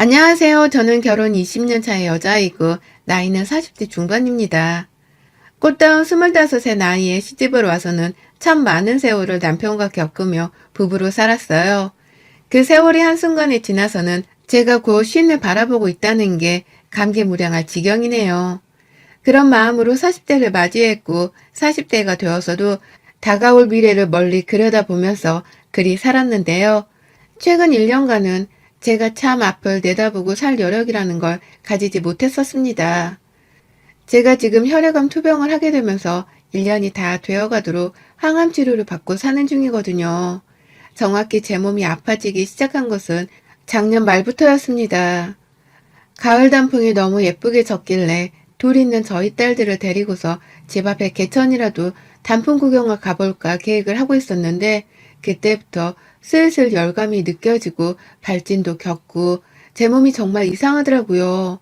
안녕하세요. 저는 결혼 20년 차의 여자이고 나이는 40대 중반입니다. 꽃다운 25의 나이에 시집을 와서는 참 많은 세월을 남편과 겪으며 부부로 살았어요. 그 세월이 한순간에 지나서는 제가 곧 쉰을 바라보고 있다는 게 감개무량할 지경이네요. 그런 마음으로 40대를 맞이했고 40대가 되어서도 다가올 미래를 멀리 그려다보면서 그리 살았는데요. 최근 1년간은 제가 참 앞을 내다보고 살 여력이라는 걸 가지지 못했었습니다. 제가 지금 혈액암 투병을 하게 되면서 1년이 다 되어가도록 항암 치료를 받고 사는 중이거든요. 정확히 제 몸이 아파지기 시작한 것은 작년 말부터였습니다. 가을 단풍이 너무 예쁘게 졌길래 둘 있는 저희 딸들을 데리고서 집 앞에 개천이라도 단풍 구경을 가볼까 계획을 하고 있었는데 그때부터 슬슬 열감이 느껴지고 발진도 겪고 제 몸이 정말 이상하더라고요.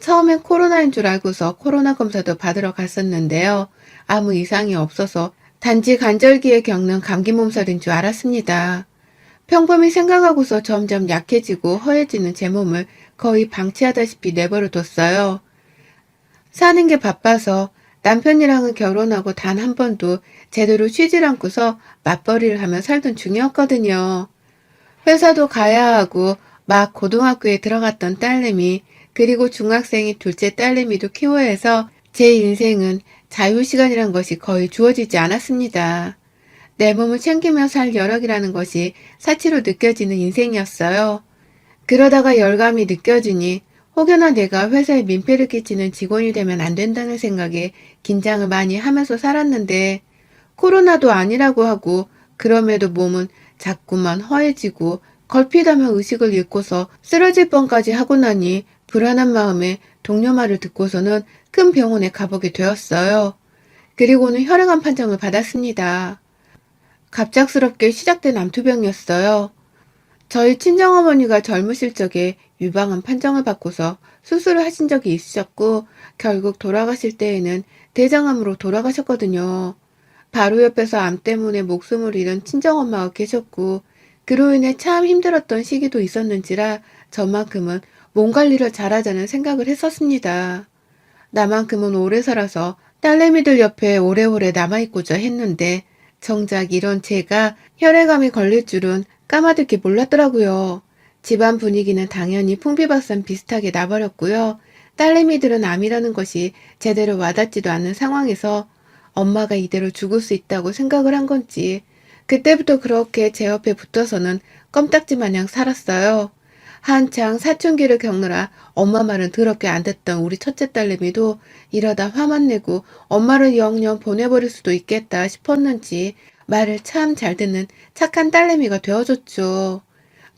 처음엔 코로나인 줄 알고서 코로나 검사도 받으러 갔었는데요. 아무 이상이 없어서 단지 간절기에 겪는 감기 몸살인 줄 알았습니다. 평범히 생각하고서 점점 약해지고 허해지는 제 몸을 거의 방치하다시피 내버려 뒀어요. 사는 게 바빠서 남편이랑은 결혼하고 단 한 번도 제대로 쉬질 않고서 맞벌이를 하며 살던 중이었거든요. 회사도 가야 하고 막 고등학교에 들어갔던 딸내미 그리고 중학생이 둘째 딸내미도 키워야 해서 제 인생은 자유시간이란 것이 거의 주어지지 않았습니다. 내 몸을 챙기며 살 여력이라는 것이 사치로 느껴지는 인생이었어요. 그러다가 열감이 느껴지니 혹여나 내가 회사에 민폐를 끼치는 직원이 되면 안 된다는 생각에 긴장을 많이 하면서 살았는데 코로나도 아니라고 하고 그럼에도 몸은 자꾸만 허해지고 걸핏하면 의식을 잃고서 쓰러질 뻔까지 하고 나니 불안한 마음에 동료 말을 듣고서는 큰 병원에 가보게 되었어요. 그리고는 혈액암 판정을 받았습니다. 갑작스럽게 시작된 암투병이었어요. 저희 친정어머니가 젊으실 적에 유방암 판정을 받고서 수술을 하신 적이 있으셨고 결국 돌아가실 때에는 대장암으로 돌아가셨거든요. 바로 옆에서 암 때문에 목숨을 잃은 친정엄마가 계셨고 그로 인해 참 힘들었던 시기도 있었는지라 저만큼은 몸 관리를 잘하자는 생각을 했었습니다. 나만큼은 오래 살아서 딸내미들 옆에 오래오래 남아있고자 했는데 정작 이런 제가 혈액암이 걸릴 줄은 까마득히 몰랐더라고요. 집안 분위기는 당연히 풍비박산 비슷하게 나버렸고요. 딸내미들은 암이라는 것이 제대로 와닿지도 않는 상황에서 엄마가 이대로 죽을 수 있다고 생각을 한 건지 그때부터 그렇게 제 옆에 붙어서는 껌딱지 마냥 살았어요. 한창 사춘기를 겪느라 엄마 말은 더럽게 안 듣던 우리 첫째 딸내미도 이러다 화만 내고 엄마를 영영 보내버릴 수도 있겠다 싶었는지 말을 참 잘 듣는 착한 딸내미가 되어줬죠.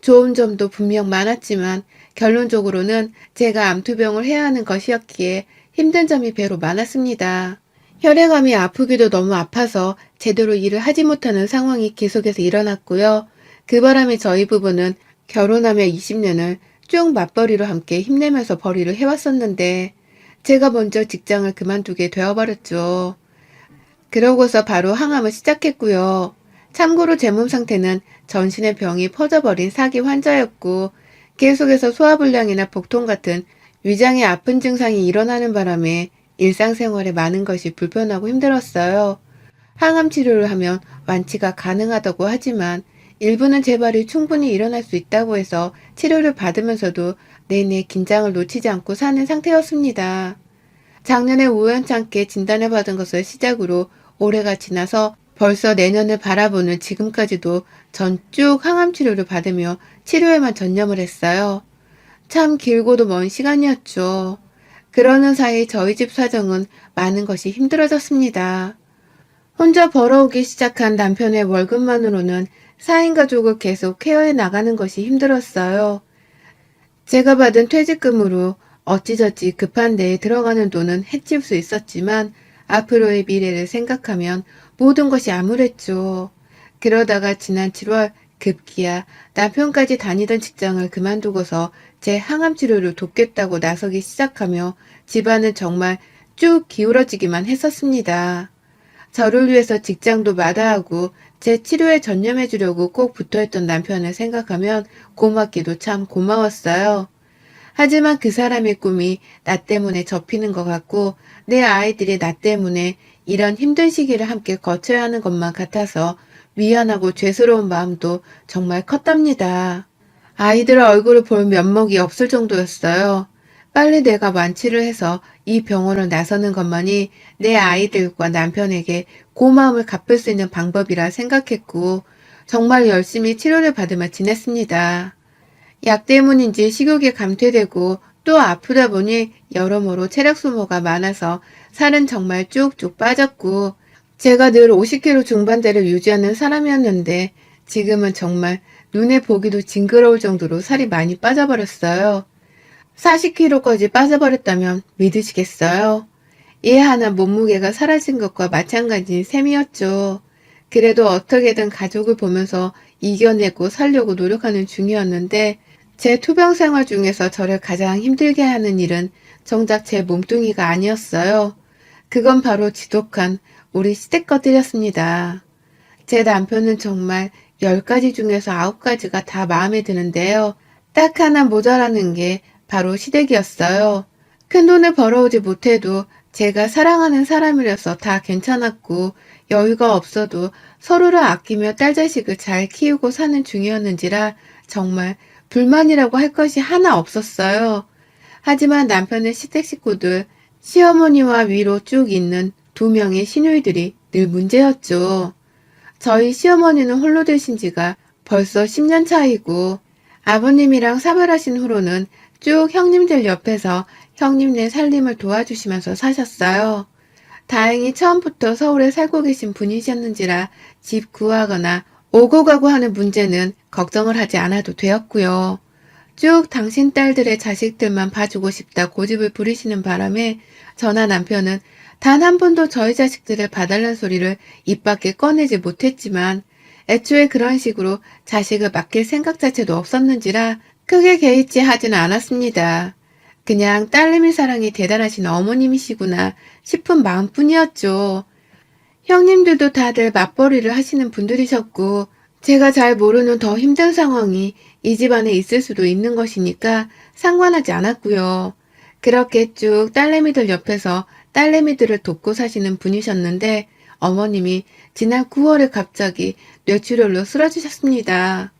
좋은 점도 분명 많았지만 결론적으로는 제가 암투병을 해야 하는 것이었기에 힘든 점이 배로 많았습니다. 혈액암이 아프기도 너무 아파서 제대로 일을 하지 못하는 상황이 계속해서 일어났고요. 그 바람에 저희 부부는 결혼하며 20년을 쭉 맞벌이로 함께 힘내면서 벌이를 해왔었는데 제가 먼저 직장을 그만두게 되어버렸죠. 그러고서 바로 항암을 시작했고요. 참고로 제 몸 상태는 전신의 병이 퍼져버린 사기 환자였고 계속해서 소화불량이나 복통 같은 위장의 아픈 증상이 일어나는 바람에 일상생활에 많은 것이 불편하고 힘들었어요. 항암 치료를 하면 완치가 가능하다고 하지만 일부는 재발이 충분히 일어날 수 있다고 해서 치료를 받으면서도 내내 긴장을 놓치지 않고 사는 상태였습니다. 작년에 우연찮게 진단을 받은 것을 시작으로 올해가 지나서 벌써 내년을 바라보는 지금까지도 전쭉 항암 치료를 받으며 치료에만 전념을 했어요. 참 길고도 먼 시간이었죠. 그러는 사이 저희 집 사정은 많은 것이 힘들어졌습니다. 혼자 벌어오기 시작한 남편의 월급만으로는 4인 가족을 계속 케어해 나가는 것이 힘들었어요. 제가 받은 퇴직금으로 어찌저찌 급한 데에 들어가는 돈은 해칠 수 있었지만 앞으로의 미래를 생각하면 모든 것이 암울했죠. 그러다가 지난 7월 급기야 남편까지 다니던 직장을 그만두고서 제 항암 치료를 돕겠다고 나서기 시작하며 집안은 정말 쭉 기울어지기만 했었습니다. 저를 위해서 직장도 마다하고 제 치료에 전념해 주려고 꼭 붙어있던 남편을 생각하면 고맙기도 참 고마웠어요. 하지만 그 사람의 꿈이 나 때문에 접히는 것 같고 내 아이들이 나 때문에 이런 힘든 시기를 함께 거쳐야 하는 것만 같아서 미안하고 죄스러운 마음도 정말 컸답니다. 아이들 얼굴을 볼 면목이 없을 정도였어요. 빨리 내가 완치를 해서 이 병원을 나서는 것만이 내 아이들과 남편에게 고마움을 갚을 수 있는 방법이라 생각했고 정말 열심히 치료를 받으며 지냈습니다. 약 때문인지 식욕이 감퇴되고 또 아프다 보니 여러모로 체력 소모가 많아서 살은 정말 쭉쭉 빠졌고 제가 늘 50kg 중반대를 유지하는 사람이었는데 지금은 정말 눈에 보기도 징그러울 정도로 살이 많이 빠져버렸어요. 40kg까지 빠져버렸다면 믿으시겠어요? 얘 하나 몸무게가 사라진 것과 마찬가지인 셈이었죠. 그래도 어떻게든 가족을 보면서 이겨내고 살려고 노력하는 중이었는데 제 투병 생활 중에서 저를 가장 힘들게 하는 일은 정작 제 몸뚱이가 아니었어요. 그건 바로 지독한 우리 시댁 것들이었습니다. 제 남편은 정말 10가지 중에서 9가지가 다 마음에 드는데요. 딱 하나 모자라는 게 바로 시댁이었어요. 큰 돈을 벌어오지 못해도 제가 사랑하는 사람이라서 다 괜찮았고 여유가 없어도 서로를 아끼며 딸 자식을 잘 키우고 사는 중이었는지라 정말 불만이라고 할 것이 하나 없었어요. 하지만 남편의 시댁 식구들, 시어머니와 위로 쭉 있는 두 명의 시누이들이 늘 문제였죠. 저희 시어머니는 홀로 되신 지가 벌써 10년 차이고 아버님이랑 사별하신 후로는 쭉 형님들 옆에서 형님네 살림을 도와주시면서 사셨어요. 다행히 처음부터 서울에 살고 계신 분이셨는지라 집 구하거나 오고 가고 하는 문제는 걱정을 하지 않아도 되었고요. 쭉 당신 딸들의 자식들만 봐주고 싶다 고집을 부리시는 바람에 저나 남편은 단 한 번도 저희 자식들을 봐달라는 소리를 입 밖에 꺼내지 못했지만 애초에 그런 식으로 자식을 맡길 생각 자체도 없었는지라 크게 개의치 하지는 않았습니다. 그냥 딸내미 사랑이 대단하신 어머님이시구나 싶은 마음뿐이었죠. 형님들도 다들 맞벌이를 하시는 분들이셨고 제가 잘 모르는 더 힘든 상황이 이 집안에 있을 수도 있는 것이니까 상관하지 않았고요. 그렇게 쭉 딸내미들 옆에서 딸내미들을 돕고 사시는 분이셨는데 어머님이 지난 9월에 갑자기 뇌출혈로 쓰러지셨습니다.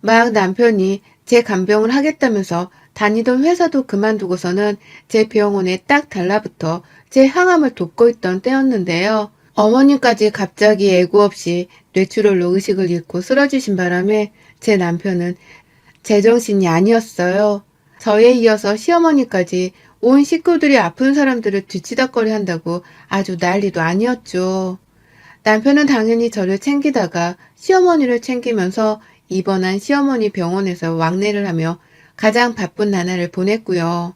막 남편이 제 간병을 하겠다면서 다니던 회사도 그만두고서는 제 병원에 딱 달라붙어 제 항암을 돕고 있던 때였는데요. 어머님까지 갑자기 애구 없이 뇌출혈로 의식을 잃고 쓰러지신 바람에 제 남편은 제정신이 아니었어요. 저에 이어서 시어머니까지 온 식구들이 아픈 사람들을 뒤치다거리 한다고 아주 난리도 아니었죠. 남편은 당연히 저를 챙기다가 시어머니를 챙기면서 입원한 시어머니 병원에서 왕래를 하며 가장 바쁜 나날을 보냈고요.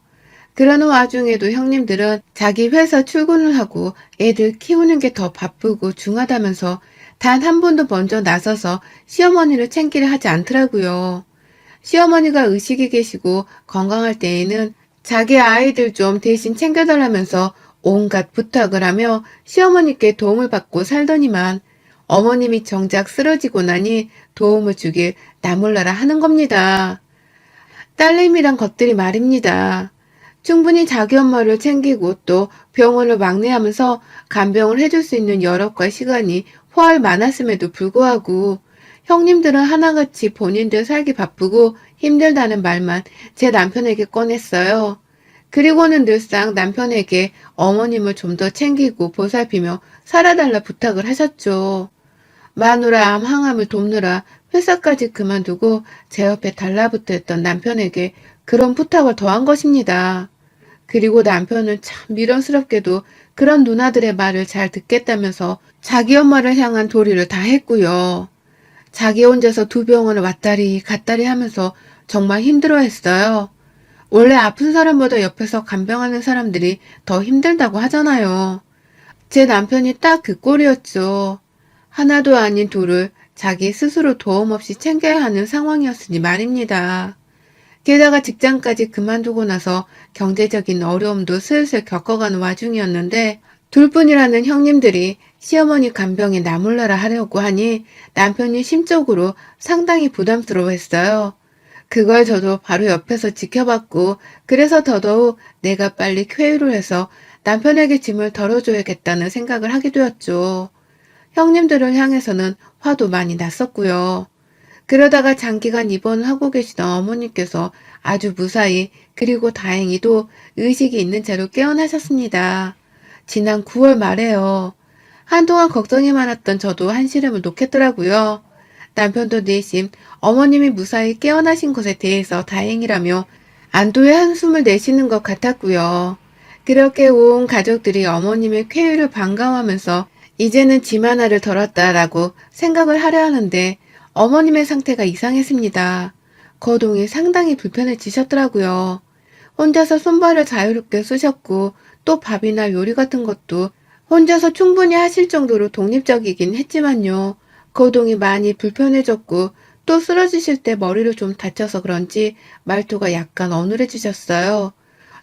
그러는 와중에도 형님들은 자기 회사 출근을 하고 애들 키우는 게 더 바쁘고 중하다면서 단 한 번도 먼저 나서서 시어머니를 챙기려 하지 않더라고요. 시어머니가 의식이 계시고 건강할 때에는 자기 아이들 좀 대신 챙겨달라면서 온갖 부탁을 하며 시어머니께 도움을 받고 살더니만 어머님이 정작 쓰러지고 나니 도움을 주길 나몰라라 하는 겁니다. 딸내미란 것들이 말입니다. 충분히 자기 엄마를 챙기고 또 병원을 왕래하면서 간병을 해줄 수 있는 여력과 시간이 훨 많았음에도 불구하고 형님들은 하나같이 본인들 살기 바쁘고 힘들다는 말만 제 남편에게 꺼냈어요. 그리고는 늘상 남편에게 어머님을 좀 더 챙기고 보살피며 살아달라 부탁을 하셨죠. 마누라 암 항암을 돕느라 회사까지 그만두고 제 옆에 달라붙어 있던 남편에게 그런 부탁을 더한 것입니다. 그리고 남편은 참 미련스럽게도 그런 누나들의 말을 잘 듣겠다면서 자기 엄마를 향한 도리를 다 했고요. 자기 혼자서 두 병원을 왔다리 갔다리 하면서 정말 힘들어했어요. 원래 아픈 사람보다 옆에서 간병하는 사람들이 더 힘들다고 하잖아요. 제 남편이 딱 그 꼴이었죠. 하나도 아닌 둘을 자기 스스로 도움 없이 챙겨야 하는 상황이었으니 말입니다. 게다가 직장까지 그만두고 나서 경제적인 어려움도 슬슬 겪어가는 와중이었는데 둘뿐이라는 형님들이 시어머니 간병에 나몰라라 하려고 하니 남편이 심적으로 상당히 부담스러워했어요. 그걸 저도 바로 옆에서 지켜봤고, 그래서 더더욱 내가 빨리 쾌유를 해서 남편에게 짐을 덜어줘야겠다는 생각을 하게 되었죠. 형님들을 향해서는 화도 많이 났었고요. 그러다가 장기간 입원을 하고 계시던 어머니께서 아주 무사히 그리고 다행히도 의식이 있는 채로 깨어나셨습니다. 지난 9월 말에요. 한동안 걱정이 많았던 저도 한시름을 놓겠더라고요. 남편도 내심 어머님이 무사히 깨어나신 것에 대해서 다행이라며 안도의 한숨을 내쉬는 것 같았고요. 그렇게 온 가족들이 어머님의 쾌유를 반가워하면서 이제는 짐 하나를 덜었다라고 생각을 하려 하는데 어머님의 상태가 이상했습니다. 거동이 상당히 불편해지셨더라고요. 혼자서 손발을 자유롭게 쓰셨고 또 밥이나 요리 같은 것도 혼자서 충분히 하실 정도로 독립적이긴 했지만요. 거동이 많이 불편해졌고 또 쓰러지실 때 머리를 좀 다쳐서 그런지 말투가 약간 어눌해지셨어요.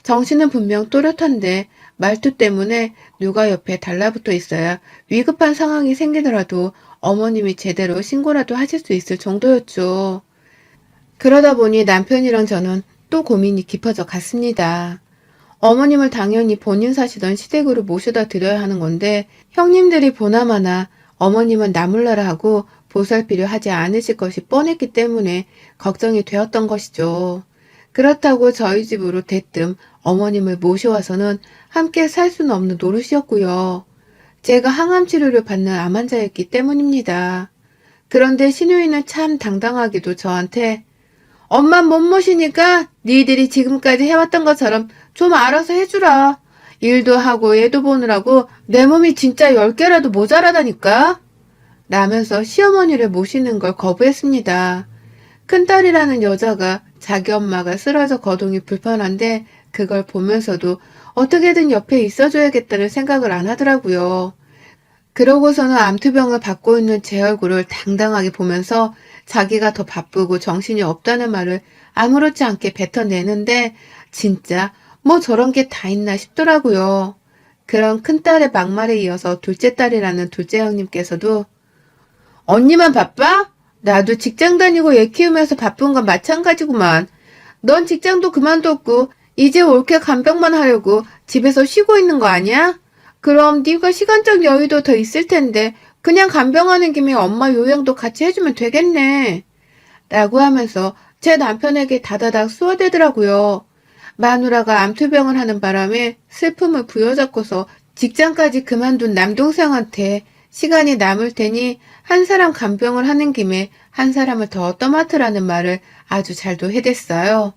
정신은 분명 또렷한데 말투 때문에 누가 옆에 달라붙어 있어야 위급한 상황이 생기더라도 어머님이 제대로 신고라도 하실 수 있을 정도였죠. 그러다 보니 남편이랑 저는 또 고민이 깊어져 갔습니다. 어머님을 당연히 본인 사시던 시댁으로 모셔다 드려야 하는 건데 형님들이 보나마나 어머님은 나물나라 하고 보살피려 하지 않으실 것이 뻔했기 때문에 걱정이 되었던 것이죠. 그렇다고 저희 집으로 대뜸 어머님을 모셔와서는 함께 살 수는 없는 노릇이었고요. 제가 항암 치료를 받는 암 환자였기 때문입니다. 그런데 신우이는 참 당당하게도 저한테 엄마 못 모시니까 니들이 지금까지 해왔던 것처럼 좀 알아서 해주라. 일도 하고 애도 보느라고 내 몸이 진짜 열 개라도 모자라다니까. 라면서 시어머니를 모시는 걸 거부했습니다. 큰딸이라는 여자가 자기 엄마가 쓰러져 거동이 불편한데 그걸 보면서도 어떻게든 옆에 있어줘야겠다는 생각을 안 하더라고요. 그러고서는 암투병을 받고 있는 제 얼굴을 당당하게 보면서 자기가 더 바쁘고 정신이 없다는 말을 아무렇지 않게 뱉어내는데 진짜 뭐 저런 게 다 있나 싶더라고요. 그런 큰딸의 막말에 이어서 둘째 딸이라는 둘째 형님께서도 언니만 바빠? 나도 직장 다니고 애 키우면서 바쁜 건 마찬가지구만. 넌 직장도 그만뒀고 이제 올케 간병만 하려고 집에서 쉬고 있는 거 아니야? 그럼 네가 시간적 여유도 더 있을 텐데 그냥 간병하는 김에 엄마 요양도 같이 해주면 되겠네. 라고 하면서 제 남편에게 다다닥 쏘아대더라고요. 마누라가 암투병을 하는 바람에 슬픔을 부여잡고서 직장까지 그만둔 남동생한테 시간이 남을 테니 한 사람 간병을 하는 김에 한 사람을 더 떠맡으라는 말을 아주 잘도 해댔어요.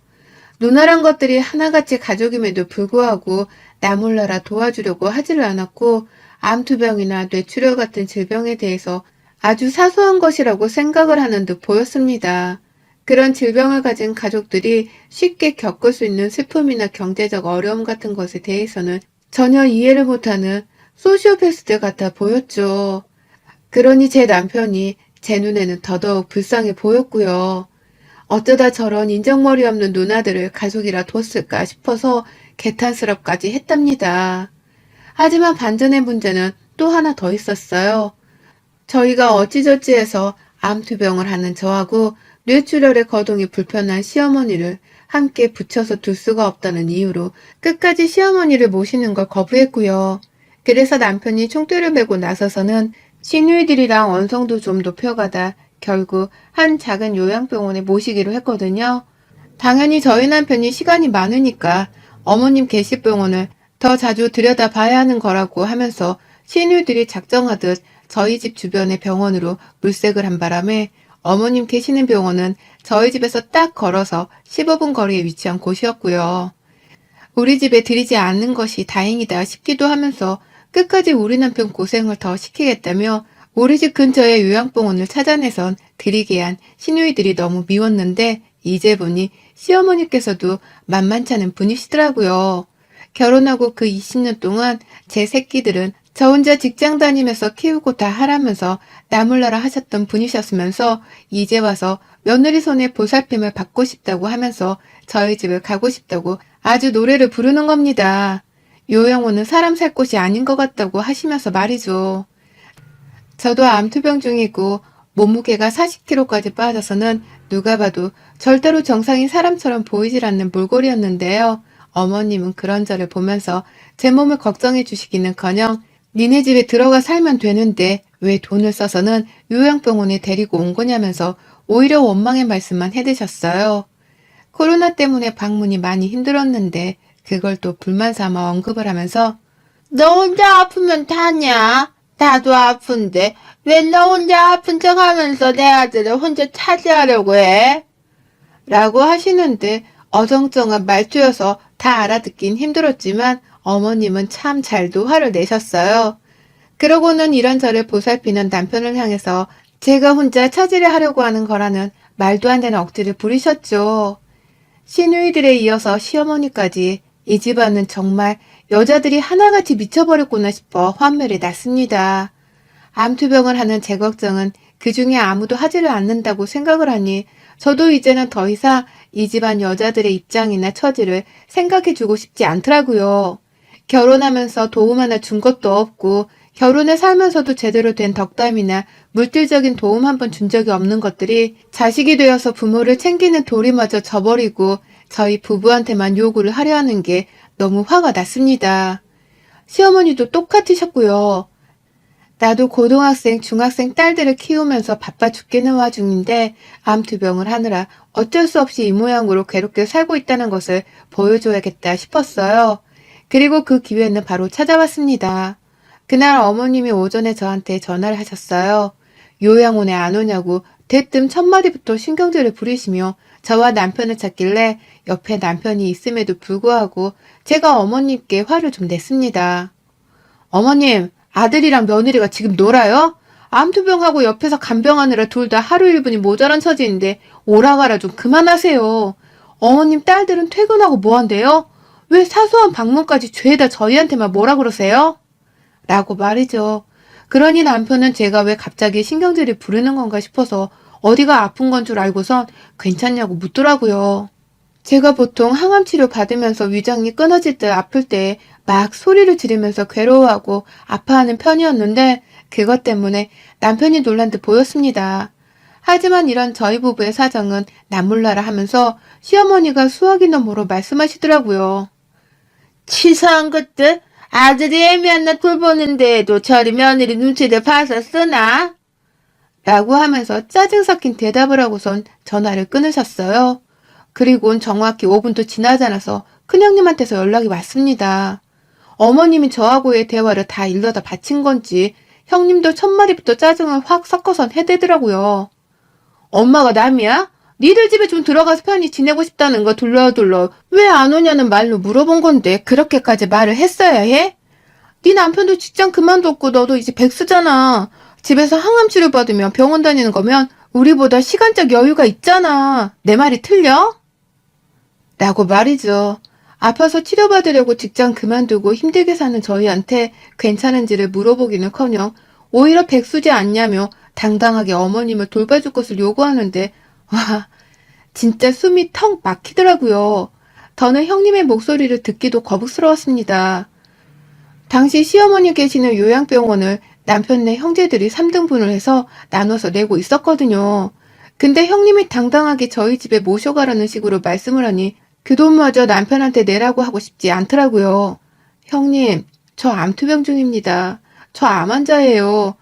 누나란 것들이 하나같이 가족임에도 불구하고 나 몰라라 도와주려고 하지를 않았고 암투병이나 뇌출혈 같은 질병에 대해서 아주 사소한 것이라고 생각을 하는 듯 보였습니다. 그런 질병을 가진 가족들이 쉽게 겪을 수 있는 슬픔이나 경제적 어려움 같은 것에 대해서는 전혀 이해를 못하는 소시오패스들 같아 보였죠. 그러니 제 남편이 제 눈에는 더더욱 불쌍해 보였고요. 어쩌다 저런 인정머리 없는 누나들을 가족이라 뒀을까 싶어서 개탄스럽까지 했답니다. 하지만 반전의 문제는 또 하나 더 있었어요. 저희가 어찌저찌 해서 암투병을 하는 저하고 뇌출혈의 거동이 불편한 시어머니를 함께 붙여서 둘 수가 없다는 이유로 끝까지 시어머니를 모시는 걸 거부했고요. 그래서 남편이 총대를 메고 나서서는 시누이들이랑 원성도 좀 높여가다 결국 한 작은 요양병원에 모시기로 했거든요. 당연히 저희 남편이 시간이 많으니까 어머님 계실 병원을 더 자주 들여다봐야 하는 거라고 하면서 시누이들이 작정하듯 저희 집 주변의 병원으로 물색을 한 바람에 어머님 계시는 병원은 저희 집에서 딱 걸어서 15분 거리에 위치한 곳이었고요. 우리 집에 들이지 않는 것이 다행이다 싶기도 하면서 끝까지 우리 남편 고생을 더 시키겠다며 우리 집 근처의 요양병원을 찾아내선 드리게 한 시누이들이 너무 미웠는데 이제 보니 시어머니께서도 만만찮은 분이시더라고요. 결혼하고 그 20년 동안 제 새끼들은 저 혼자 직장 다니면서 키우고 다 하라면서 나몰라라 하셨던 분이셨으면서 이제 와서 며느리 손에 보살핌을 받고 싶다고 하면서 저희 집을 가고 싶다고 아주 노래를 부르는 겁니다. 요양원은 사람 살 곳이 아닌 것 같다고 하시면서 말이죠. 저도 암투병 중이고 몸무게가 40kg까지 빠져서는 누가 봐도 절대로 정상인 사람처럼 보이질 않는 몰골이었는데요. 어머님은 그런 저를 보면서 제 몸을 걱정해 주시기는커녕 니네 집에 들어가 살면 되는데 왜 돈을 써서는 요양병원에 데리고 온 거냐면서 오히려 원망의 말씀만 해대셨어요. 코로나 때문에 방문이 많이 힘들었는데 그걸 또 불만 삼아 언급을 하면서 너 혼자 아프면 다냐? 나도 아픈데 왜 너 혼자 아픈 척 하면서 내 아들을 혼자 차지하려고 해? 라고 하시는데 어정쩡한 말투여서 다 알아듣긴 힘들었지만 어머님은 참 잘도 화를 내셨어요. 그러고는 이런 저를 보살피는 남편을 향해서 제가 혼자 차지를 하려고 하는 거라는 말도 안 되는 억지를 부리셨죠. 시누이들에 이어서 시어머니까지 이 집안은 정말 여자들이 하나같이 미쳐버렸구나 싶어 환멸이 났습니다. 암투병을 하는 제 걱정은 그 중에 아무도 하지를 않는다고 생각을 하니 저도 이제는 더 이상 이 집안 여자들의 입장이나 처지를 생각해주고 싶지 않더라고요. 결혼하면서 도움 하나 준 것도 없고 결혼에 살면서도 제대로 된 덕담이나 물질적인 도움 한 번 준 적이 없는 것들이 자식이 되어서 부모를 챙기는 도리마저 저버리고 저희 부부한테만 요구를 하려 하는 게 너무 화가 났습니다. 시어머니도 똑같으셨고요. 나도 고등학생, 중학생 딸들을 키우면서 바빠 죽겠는 와중인데 암 투병을 하느라 어쩔 수 없이 이 모양으로 괴롭게 살고 있다는 것을 보여줘야겠다 싶었어요. 그리고 그 기회는 바로 찾아왔습니다. 그날 어머님이 오전에 저한테 전화를 하셨어요. 요양원에 안 오냐고 대뜸 첫마디부터 신경질을 부리시며 저와 남편을 찾길래 옆에 남편이 있음에도 불구하고 제가 어머님께 화를 좀 냈습니다. 어머님, 아들이랑 며느리가 지금 놀아요? 암투병하고 옆에서 간병하느라 둘 다 하루 1분이 모자란 처지인데 오라가라 좀 그만하세요. 어머님 딸들은 퇴근하고 뭐 한대요? 왜 사소한 방문까지 죄다 저희한테만 뭐라 그러세요? 라고 말이죠. 그러니 남편은 제가 왜 갑자기 신경질이 부르는 건가 싶어서 어디가 아픈 건 줄 알고선 괜찮냐고 묻더라고요. 제가 보통 항암 치료 받으면서 위장이 끊어질 때 아플 때 막 소리를 지르면서 괴로워하고 아파하는 편이었는데 그것 때문에 남편이 놀란 듯 보였습니다. 하지만 이런 저희 부부의 사정은 남몰라라 하면서 시어머니가 수학이나 뭐로 말씀하시더라고요. 치사한 것들 아들이 애미한 나 돌보는데도 저리 며느리 눈치를 봐서 쓰나? 라고 하면서 짜증 섞인 대답을 하고선 전화를 끊으셨어요. 그리곤 정확히 5분도 지나지 않아서 큰형님한테서 연락이 왔습니다. 어머님이 저하고의 대화를 다 일러다 바친 건지 형님도 첫마디부터 짜증을 확 섞어선 해대더라고요. 엄마가 남이야? 니들 집에 좀 들어가서 편히 지내고 싶다는 거 둘러둘러 왜 안 오냐는 말로 물어본 건데 그렇게까지 말을 했어야 해? 네 남편도 직장 그만뒀고 너도 이제 백수잖아. 집에서 항암 치료 받으며 병원 다니는 거면 우리보다 시간적 여유가 있잖아. 내 말이 틀려? 라고 말이죠. 아파서 치료받으려고 직장 그만두고 힘들게 사는 저희한테 괜찮은지를 물어보기는커녕 오히려 백수지 않냐며 당당하게 어머님을 돌봐줄 것을 요구하는데 와 진짜 숨이 턱 막히더라고요. 저는 형님의 목소리를 듣기도 거북스러웠습니다. 당시 시어머니 계시는 요양병원을 남편네 형제들이 3등분을 해서 나눠서 내고 있었거든요. 근데 형님이 당당하게 저희 집에 모셔가라는 식으로 말씀을 하니 그 돈마저 남편한테 내라고 하고 싶지 않더라고요. 형님, 저 암투병 중입니다. 저 암 환자예요.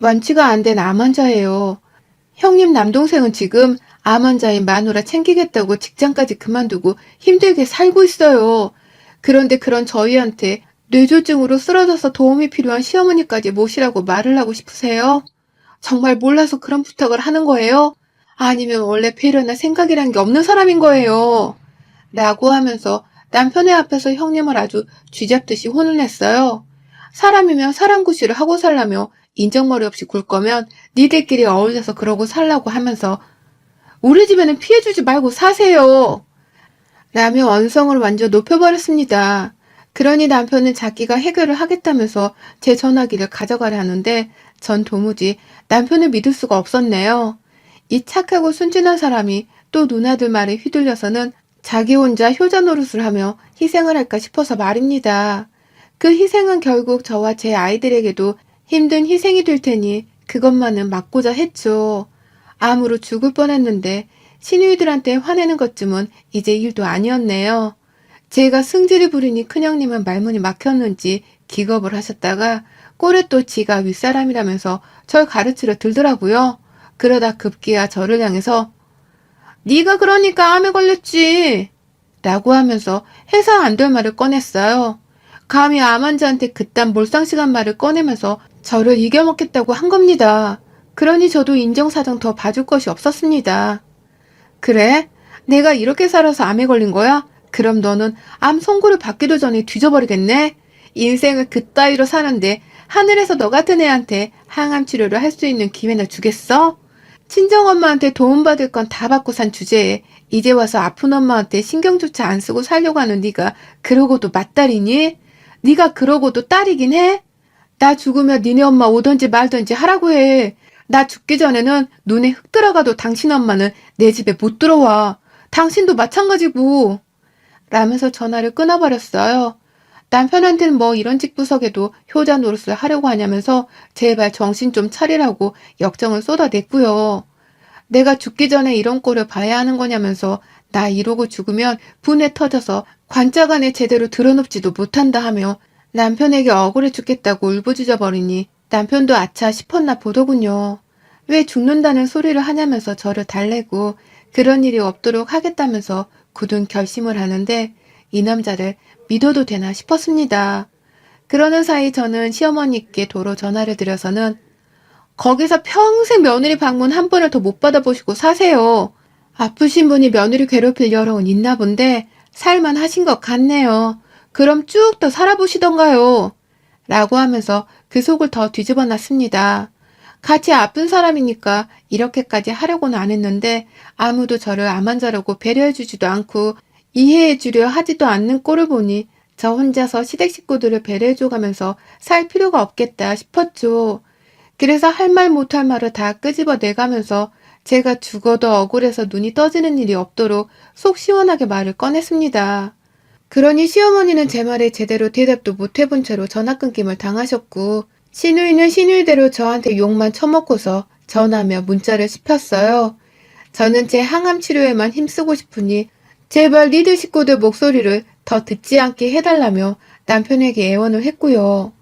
완치가 안 된 암 환자예요. 형님 남동생은 지금 암 환자인 마누라 챙기겠다고 직장까지 그만두고 힘들게 살고 있어요. 그런데 그런 저희한테 뇌졸중으로 쓰러져서 도움이 필요한 시어머니까지 모시라고 말을 하고 싶으세요? 정말 몰라서 그런 부탁을 하는 거예요? 아니면 원래 배려나 생각이란 게 없는 사람인 거예요? 라고 하면서 남편의 앞에서 형님을 아주 쥐잡듯이 혼을 냈어요. 사람이면 사람 구실을 하고 살라며 인정머리 없이 굴 거면 니들끼리 어울려서 그러고 살라고 하면서 우리 집에는 피해주지 말고 사세요. 라며 언성을 완전 높여버렸습니다. 그러니 남편은 자기가 해결을 하겠다면서 제 전화기를 가져가려 하는데 전 도무지 남편을 믿을 수가 없었네요. 이 착하고 순진한 사람이 또 누나들 말에 휘둘려서는 자기 혼자 효자 노릇을 하며 희생을 할까 싶어서 말입니다. 그 희생은 결국 저와 제 아이들에게도 힘든 희생이 될 테니 그것만은 막고자 했죠. 암으로 죽을 뻔했는데 신우이들한테 화내는 것쯤은 이제 일도 아니었네요. 제가 승질을 부리니 큰형님은 말문이 막혔는지 기겁을 하셨다가 꼴에 또 지가 윗사람이라면서 절 가르치려 들더라고요. 그러다 급기야 저를 향해서 네가 그러니까 암에 걸렸지 라고 하면서 해서 안될 말을 꺼냈어요. 감히 암 환자한테 그딴 몰상식한 말을 꺼내면서 저를 이겨먹겠다고 한 겁니다. 그러니 저도 인정사정 더 봐줄 것이 없었습니다. 그래? 내가 이렇게 살아서 암에 걸린 거야? 그럼 너는 암 선고를 받기도 전에 뒤져버리겠네? 인생을 그따위로 사는데 하늘에서 너 같은 애한테 항암 치료를 할 수 있는 기회나 주겠어? 친정엄마한테 도움받을 건 다 받고 산 주제에 이제 와서 아픈 엄마한테 신경조차 안 쓰고 살려고 하는 네가 그러고도 맏딸이니? 네가 그러고도 딸이긴 해? 나 죽으면 니네 엄마 오든지 말든지 하라고 해. 나 죽기 전에는 눈에 흙 들어가도 당신 엄마는 내 집에 못 들어와. 당신도 마찬가지고. 라면서 전화를 끊어버렸어요. 남편한테는 뭐 이런 집구석에도 효자 노릇을 하려고 하냐면서 제발 정신 좀 차리라고 역정을 쏟아냈고요. 내가 죽기 전에 이런 꼴을 봐야 하는 거냐면서 나 이러고 죽으면 분에 터져서 관자간에 제대로 드러눕지도 못한다 하며 남편에게 억울해 죽겠다고 울부짖어 버리니 남편도 아차 싶었나 보더군요. 왜 죽는다는 소리를 하냐면서 저를 달래고 그런 일이 없도록 하겠다면서 굳은 결심을 하는데 이 남자를 믿어도 되나 싶었습니다. 그러는 사이 저는 시어머니께 도로 전화를 드려서는 거기서 평생 며느리 방문 한 번을 더 못 받아보시고 사세요. 아프신 분이 며느리 괴롭힐 여력은 있나 본데 살만 하신 것 같네요. 그럼 쭉 더 살아보시던가요. 라고 하면서 그 속을 더 뒤집어 놨습니다. 같이 아픈 사람이니까 이렇게까지 하려고는 안 했는데 아무도 저를 암 환자라고 배려해주지도 않고 이해해주려 하지도 않는 꼴을 보니 저 혼자서 시댁 식구들을 배려해줘가면서 살 필요가 없겠다 싶었죠. 그래서 할 말 못할 말을 다 끄집어 내가면서 제가 죽어도 억울해서 눈이 떠지는 일이 없도록 속 시원하게 말을 꺼냈습니다. 그러니 시어머니는 제 말에 제대로 대답도 못 해본 채로 전화 끊김을 당하셨고 시누이는 시누이대로 저한테 욕만 처먹고서 전화며 문자를 씹혔어요. 저는 제 항암 치료에만 힘쓰고 싶으니 제발 니들 식구들 목소리를 더 듣지 않게 해달라며 남편에게 애원을 했고요.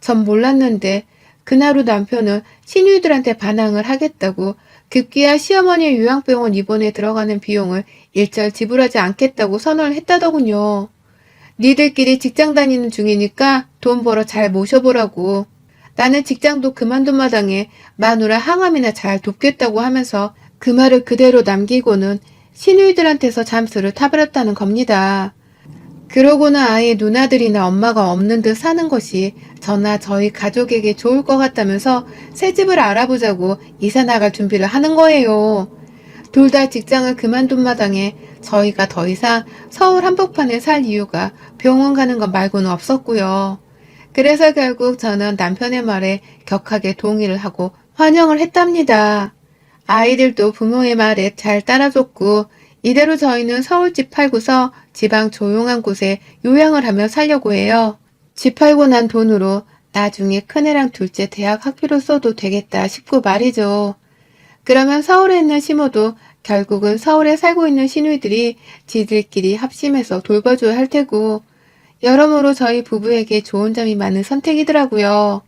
전 몰랐는데 그날 후 남편은 시누이들한테 반항을 하겠다고 급기야 시어머니의 요양병원 입원에 들어가는 비용을 일절 지불하지 않겠다고 선언을 했다더군요. 니들끼리 직장 다니는 중이니까 돈 벌어 잘 모셔보라고. 나는 직장도 그만둔 마당에 마누라 항암이나 잘 돕겠다고 하면서 그 말을 그대로 남기고는 시누이들한테서 잠수를 타버렸다는 겁니다. 그러고는 아예 누나들이나 엄마가 없는 듯 사는 것이 저나 저희 가족에게 좋을 것 같다면서 새 집을 알아보자고 이사 나갈 준비를 하는 거예요. 둘 다 직장을 그만둔 마당에 저희가 더 이상 서울 한복판에 살 이유가 병원 가는 것 말고는 없었고요. 그래서 결국 저는 남편의 말에 격하게 동의를 하고 환영을 했답니다. 아이들도 부모의 말에 잘 따라줬고 이대로 저희는 서울집 팔고서 지방 조용한 곳에 요양을 하며 살려고 해요. 집 팔고 난 돈으로 나중에 큰애랑 둘째 대학 학비로 써도 되겠다 싶고 말이죠. 그러면 서울에 있는 시모도 결국은 서울에 살고 있는 시누이들이 지들끼리 합심해서 돌봐줘야 할 테고 여러모로 저희 부부에게 좋은 점이 많은 선택이더라고요.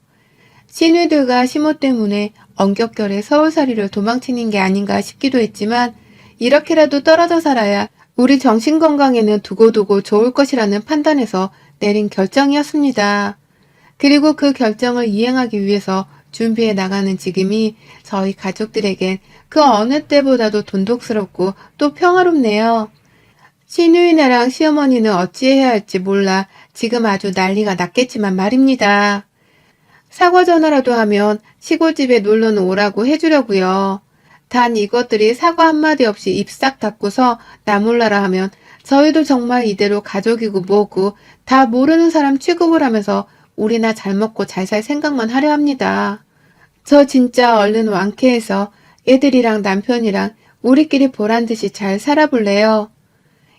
시누이들과 시모 때문에 엄격결에 서울살이를 도망치는 게 아닌가 싶기도 했지만 이렇게라도 떨어져 살아야 우리 정신건강에는 두고두고 좋을 것이라는 판단에서 내린 결정이었습니다. 그리고 그 결정을 이행하기 위해서 준비해 나가는 지금이 저희 가족들에겐 그 어느 때보다도 돈독스럽고 또 평화롭네요. 시누이네랑 시어머니는 어찌해야 할지 몰라 지금 아주 난리가 났겠지만 말입니다. 사과 전화라도 하면 시골집에 놀러는 오라고 해주려고요. 단 이것들이 사과 한마디 없이 입 싹 닫고서 나 몰라라 하면 저희도 정말 이대로 가족이고 뭐고 다 모르는 사람 취급을 하면서 우리나 잘 먹고 잘 살 생각만 하려 합니다. 저 진짜 얼른 완쾌해서 애들이랑 남편이랑 우리끼리 보란 듯이 잘 살아볼래요.